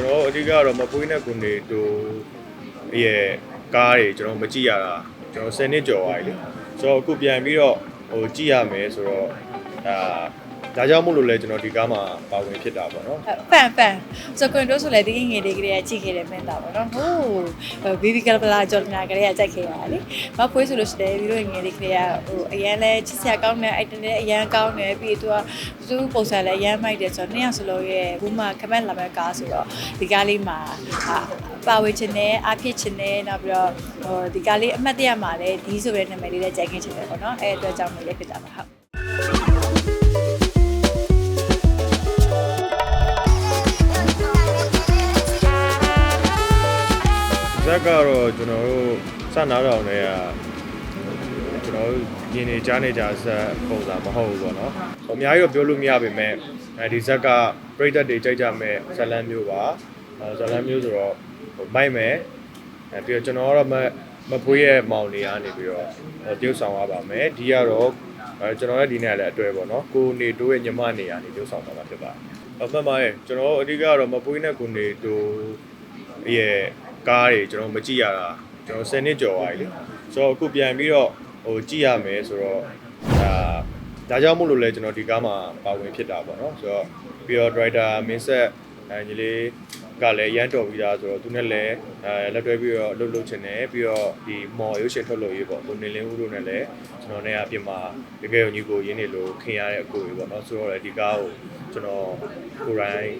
ကျွန်တော်အဓိကကတော့မပွေးနဲ့ကိုနေတို့ရဲ့ကားတွေကျွန်တော်မကြည့်ရတာကျွန်တော်10နှစ်ကျော်သွားပြီလေဆိုတော့အခုပြန်ပြီးတော့ဟိုကြည့်ရမယ်ဆိုတော့ဒါ ဒါကြောင့်မို့လို့လဲကျွန်တော်ဒီကားမှာပါဝင်ဖြစ်တာပေါ့နော်ဖန်ဖန်ဆိုကွန်တိုးဆိုလည်းဒီငယ်လေးကလေးကကြည့်ခဲ့တယ်မင်းသားပေါ့နော်ဟိုးဘီဘီကလပလာဂျော်ဒနာကလေးကကြိုက်ခဲ့ရလေမဖွေးဆိုလို့ရှိတယ်ဒီလိုငယ်လေးကလေးကဟိုအရန်လဲချစ်စရာကောင်းတယ်အိုက်တန်လည်းအရန်ကောင်းတယ်ပြီးတော့သူကသူပုံစံလည်းအရန်မိုက်တယ်ဆိုတော့နှစ်ယောက်စလုံးရဲ့ဘူးမှာခမက်လာမဲ့ကားဆိုတော့ဒီကားလေးမှာပါဝင်ချင်တယ်အားဖြစ်ချင်တယ်နောက်ပြီးတော့ဟိုဒီကားလေးအမှတ်တရမှာလည်းဒီဆိုတဲ့နာမည်လေးလည်းကြိုက်ခဲ့ချင်တယ်ပေါ့နော်အဲအတွက်ကြောင့်လည်းရိုက်ဖြစ်တာပါဟုတ် ဇက်ကတော့ကျွန်တော်တို့စနားတော်တွေကကျွန်တော်တို့မြင်နေကြားနေကြဇက်ပုံစံမဟုတ်ဘူးပေါ့နော်။အများကြီးတော့ပြောလို့မရပါပဲ။အဲဒီဇက်ကပြိသက်တွေကြိုက်ကြမဲ့ဇလန်မျိုးပါ။အဲဇလန်မျိုးဆိုတော့ဟိုမိုက်မယ်။အဲပြီးတော့ကျွန်တော်ကတော့မမပွေးရဲ့မောင်နေရနေပြီးတော့ဟိုပြုတ်ဆောင်ရပါမယ်။ဒီကတော့အဲကျွန်တော်လည်းဒီနေ့လည်းအတွဲပေါ့နော်။ကိုနေတိုးရဲ့ညီမနေရနေပြုတ်ဆောင်တာပါဖြစ်ပါတယ်။အမှန်ပါရဲ့ကျွန်တော်အဓိကတော့မပွေးနဲ့ကိုနေတိုးရဲ့ ကားတွေကျွန်တော်မကြည့်ရတာကျွန်တော်10နှစ်ကျော်သွားပြီလေဆိုတော့အခုပြန်ပြီးတော့ဟိုကြည့်ရမယ်ဆိုတော့ဒါဒါကြောင့်မို့လို့လဲကျွန်တော်ဒီကားမှာပါဝင်ဖြစ်တာပေါ့နော်ဆိုတော့ပြီးတော့ driver မင်းဆက်အဲညီလေးကလည်းရမ်းတော်ပြီးသားဆိုတော့သူနဲ့လည်းအဲလက်တွဲပြီးတော့လှုပ်လှုပ်ချင်တယ်ပြီးတော့ဒီမော်ရုပ်ရှင်ထုတ်လို့ရေးပေါ့ကိုနေလင်းဦးတို့နဲ့လည်းကျွန်တော်နဲ့အပြင်မှာတကယ်ကိုညီကိုရင်းနေလို့ခင်ရတဲ့အကိုကြီးပေါ့နော်ဆိုတော့လည်းဒီကားကိုကျွန်တော်ကိုယ်တိုင်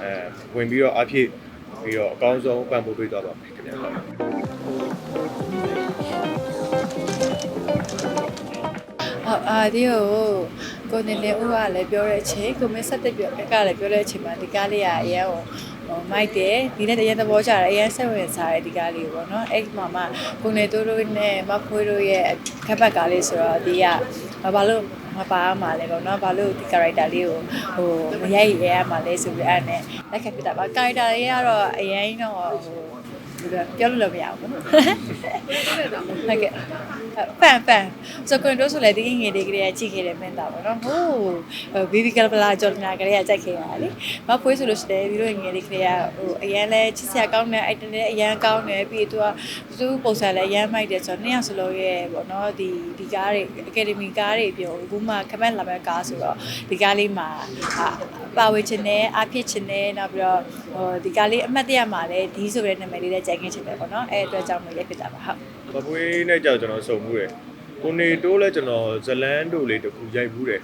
အဲဝင်ပြီးတော့အဖြစ် ပြီးတော့အကောင်းဆုံးပံ့ပိုးပေးသွားပါမယ်ခင်ဗျာဟုတ်ဟုတ်အာဒီကိုကိုနေနေဦးကလည်းပြောတဲ့အချိန်ကိုမင်းဆက်တက်ပြောကလည်းပြောတဲ့အချိန်မှာဒီကားလေးကအရင်ဟိုဟိုမိုက်တယ်ဒီနဲ့တရန်သဘောကျတယ်အရင်ဆက်ဝင်စားတယ်ဒီကားလေးပေါ့နော်အဲ့မှာမှကိုနေတိုးတို့နဲ့မဖွေးတို့ရဲ့ခက်ဘက်ကားလေးဆိုတော့ဒီကဘာလို့ မပါမှာလဲပေါ့နော်ဘာလို့ဒီ character လေးကိုဟိုမရိုက်ရရမှာလဲဆိုပြီးအဲ့နဲ့လက်ခံပြတာပါ character လေးကတော့အရင်တော့ဟို ပြောလို့လည်းမရဘူးဟုတ်ကဲ့ဖန်ဖန်ဆိုကွန်တိုးဆိုလည်းဒီငယ်လေးကလေးကကြည့်ခဲ့တယ်မင်းသားပေါ့နော်ဟိုးဘီဘီကလပလာဂျော်ဒနာကလေးကကြိုက်ခဲ့ရလေမဖွေးဆိုလို့ရှိတယ်ဒီလိုငယ်လေးကလေးကဟိုအရန်လဲချစ်စရာကောင်းတယ်အိုက်တန်လည်းအရန်ကောင်းတယ်ပြီးတော့သူကသူပုံစံလည်းအရန်မိုက်တယ်ဆိုတော့နှစ်ယောက်စလုံးရဲ့ပေါ့နော်ဒီဒီကားတွေအကယ်ဒမီကားတွေပြောဘူးမှခမက်လာမဲ့ကားဆိုတော့ဒီကားလေးမှာပါဝင်ချင်တယ်အားဖြစ်ချင်တယ်နောက်ပြီးတော့ဟိုဒီကားလေးအမှတ်တရမှာလည်းဒီဆိုတဲ့နာမည်လေးလည်းကြိုက်ခဲ့ချင်တယ်ပေါ့နော်အဲအတွက်ကြောင့်လည်းရိုက်ဖြစ်တာပါဟုတ်မပွေးနဲ့ကြောက်ကျွန်တော်စုံမှုတယ် ကိုနေတိုးလဲကျွန်တော်ဇလန်းတို့လေးတခုရိုက်ဘူးတယ်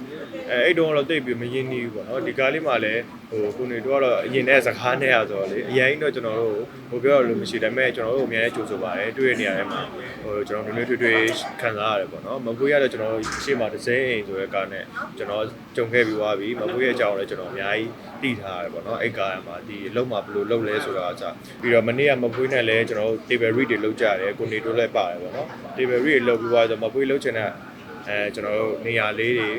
အဲအဲ့တုန်းကတော့တိတ်ပြီးမရင်းနှီးဘူးပေါ့နော်ဒီကားလေးမှာလည်းဟိုကိုနေတိုးကတော့အရင်နဲ့စကားနဲ့ရဆိုတော့လေအရင်တော့ကျွန်တော်တို့ဟိုပြောရလို့မရှိဒါပေမဲ့ကျွန်တော်တို့အများကြီးကြိုဆိုပါတယ်တွေ့ရနေရတယ်မှာဟိုကျွန်တော်နည်းနည်းတွေ့တွေ့ခံစားရတယ်ပေါ့နော်မပွေးကတော့ကျွန်တော်ရှေ့မှာတစ်စဲအိမ်ဆိုတဲ့ကားနဲ့ကျွန်တော်ကြုံခဲ့ပြီးသွားပြီမပွေးရဲ့အကြောင်းလည်းကျွန်တော်အများကြီးသိထားရတယ်ပေါ့နော်အဲ့ကားမှာဒီအလုံးမှာဘယ်လိုလုပ်လဲဆိုတာအစပြီးတော့မနေ့ကမပွေးနဲ့လည်းကျွန်တော်တို့ table read တွေလုပ်ကြတယ်ကိုနေတိုးလည်းပါတယ်ပေါ့နော် table read တွေလုပ်ပြီးသွားဆိုမပွေးလုပ်ချင်တဲ့အဲကျွန်တော်တို့နေရာလေးတွေ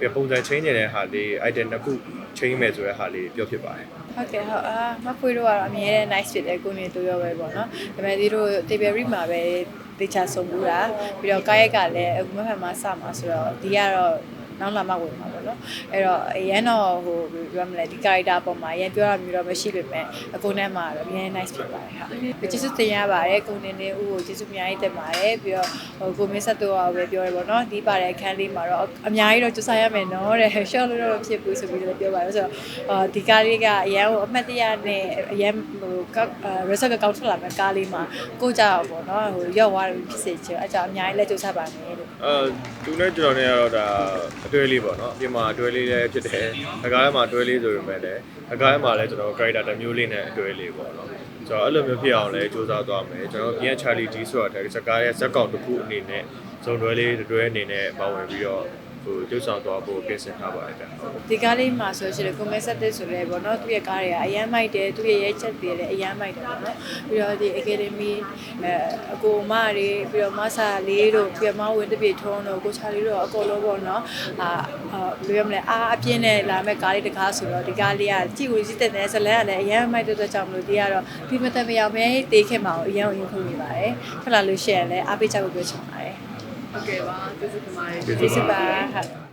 ပြပုံစံ change နေတဲ့ဟာလေး item တစ်ခု change မယ်ဆိုတဲ့ဟာလေးပြောဖြစ်ပါတယ်ဟုတ်ကဲ့ဟုတ်အာမဖွေးတို့ကတော့အမြဲတမ်း nice ဖြစ်တယ်ကိုနေတို့ရောပဲပေါ့နော်ဒါပေမဲ့ဒီတို့ table read မှာပဲတေချာဆုံးဘူးတာပြီးတော့ကားရက်ကလည်းအခုမဖက်မှာစမှာဆိုတော့ဒီကတော့ နောက်လာမှဝင်မှာပေါ့နော်အဲ့တော့အရန်တော့ဟိုဘယ်လိုပြောမလဲဒီ character ပုံမှာအရင်ပြောရမျိုးတော့မရှိပေမဲ့အကုန်နဲ့မှာတော့အရင် nice ဖြစ်ပါတယ်ဟုတ်ကျေးဇူးတင်ရပါတယ်ကိုနေနေဦးကိုကျေးဇူးအများကြီးတင်ပါတယ်ပြီးတော့ဟိုကိုမင်းဆက်တော့ပဲပြောရပေါ့နော်ဒီပါတဲ့အခန်းလေးမှာတော့အများကြီးတော့ကြိုးစားရမယ်နော်တဲ့ short လို့တော့ဖြစ်ဘူးဆိုပြီးတော့ပြောပါတယ်ဆိုတော့အာဒီကားလေးကအရန်ဟိုအမှတ်တရနဲ့အရန်ဟို resort ကောက်ထွက်လာမဲ့ကားလေးမှာကိုကြောက်ပေါ့နော်ဟိုရောက်သွားတယ်ဖြစ်စေချင်အဲကြောင့်အများကြီးလက်ကြိုးစားပါမယ်လို့အဲသူနဲ့ကျွန်တော်နဲ့ကတော့ဒါအ တွဲလေးပေါ့နော်အပြင်မှာအတွဲလေးလည်းဖြစ်တယ်အကားထဲမှာအတွဲလေးဆိုပေမဲ့လည်းအကားထဲမှာလည်းကျွန်တော် character တစ်မျိုးလေးနဲ့အတွဲလေးပေါ့နော်ကျွန်တော်အဲ့လိုမျိုးဖြစ်အောင်လည်းစူးစမ်းသွားမယ်ကျွန်တော်ပြင် Charlie D ဆိုတာတဲ့စကားရဲ့ဇက်ကောင်တစ်ခုအနေနဲ့ဇုံတွဲလေးတွဲအနေနဲ့ပါဝင်ပြီးတော့ ဟိုကျုပ်ဆောင်သွားဖို့ပြင်ဆင်ထားပါတယ်ဗျာဒီကားလေးမှာဆိုရှင်ကိုမဲဆက်တဲ့ဆိုလဲပေါ့နော်သူ့ရဲ့ကားတွေကအရန်မိုက်တယ်သူ့ရဲ့ရဲချက်တွေလည်းအရန်မိုက်တယ်ပေါ့နော်ပြီးတော့ဒီ academy အဲအကိုမတွေပြီးတော့မဆာလေးတို့ပြီးတော့မဝင်တပြည့်ထုံးတို့ကိုချာလေးတို့အကုန်လုံးပေါ့နော်အာအာဘယ်လိုပြောမလဲအာအပြင်းနဲ့လာမဲ့ကားလေးတကားဆိုတော့ဒီကားလေးကကြည့်ကိုကြည့်တဲ့နဲ့ဇလန်ကလည်းအရန်မိုက်တဲ့အတွက်ကြောင့်မလို့ဒီကတော့ဒီမတန်မရောက်မဲတေးခင်မှာအရန်ရင်ခုန်နေပါတယ်ထွက်လာလို့ရှိရင်လည်းအားပေးချက်ကိုပြောချင်ပါတယ် ဟုတ်ကဲ့ပါကျေး